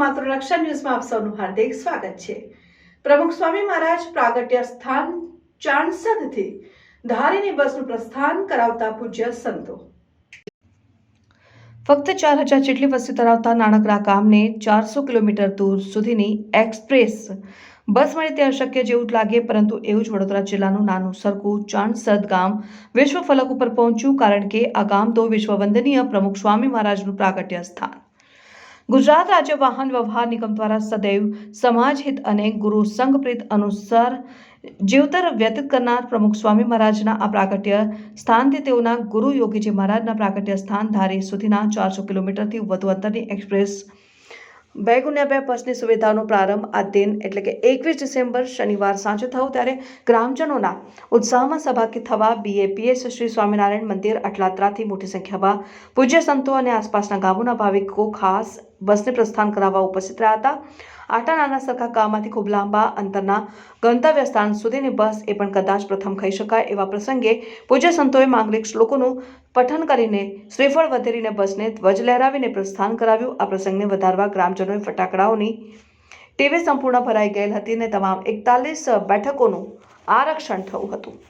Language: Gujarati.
માતૃરક્ષા ન્યૂઝમાં આપ સૌનું હાર્દિક સ્વાગત છે. પ્રમુખ સ્વામી મહારાજ પ્રાગટ્ય સ્થાન ચાણસદથી ધારીની બસનું પ્રસ્થાન કરાવતા પૂજ્ય સંતો. ફક્ત ચાર હજાર જેટલી વસ્તી ધરાવતા નાનકડા ગામને ચારસો કિલોમીટર દૂર સુધીની એક્સપ્રેસ બસ મળે તે અશક્ય જેવું જ લાગે, પરંતુ એવું જ વડોદરા જિલ્લાનું નાનું સરખું ચાણસદ ગામ વિશ્વ ફલક ઉપર પહોંચ્યું, કારણ કે આ ગામ તો વિશ્વવંદનીય પ્રમુખ સ્વામી મહારાજનું પ્રાગટ્ય સ્થાન. ગુજરાત રાજ્ય વાહન વ્યવહાર નિગમ દ્વારા સદૈવ સમાજ હિત અને ગુરુ સંઘપ્રીત અનુસાર જીવતર વ્યતીત કરનાર પ્રમુખ સ્વામી મહારાજના આ પ્રાગટ્ય સ્થાનથી તેઓના ગુરુ યોગીજી મહારાજના પ્રાગટ્ય સ્થાન ધારી સુધીના ચારસો કિલોમીટરથી વધુ અંતરની એક્સપ્રેસ બે ગુણ્યા બે બસની સુવિધાનો પ્રારંભ આ દિન એટલે કે એકવીસ ડિસેમ્બર શનિવાર સાંજે થયો ત્યારે ગ્રામજનોના ઉત્સાહમાં સહભાગી થવા બીએપીએસ શ્રી સ્વામિનારાયણ મંદિર અટલાત્રાથી મોટી સંખ્યામાં પૂજ્ય સંતો અને આસપાસના ગામોના ભાવિકો ખાસ બસને પ્રસ્થાન કરાવવા ઉપસ્થિત રહ્યા હતા. આટા નાના સરખા ગામમાંથી ખૂબ લાંબા અંતરના ગંતવ્ય સ્થાન સુધીની બસ એ પણ કદાચ પ્રથમ કહી શકાય એવા પ્રસંગે પૂજ્ય સંતોએ માંગલિક શ્લોકોનું પઠન કરીને શ્રીફળ વધેરીને બસને ધ્વજ લહેરાવીને પ્રસ્થાન કરાવ્યું. આ પ્રસંગને વધારવા ગ્રામજનોએ ફટાકડાઓની ટેવે સંપૂર્ણ ભરાઈ ગયેલ હતી અને તમામ એકતાલીસ બેઠકોનું આરક્ષણ થયું હતું.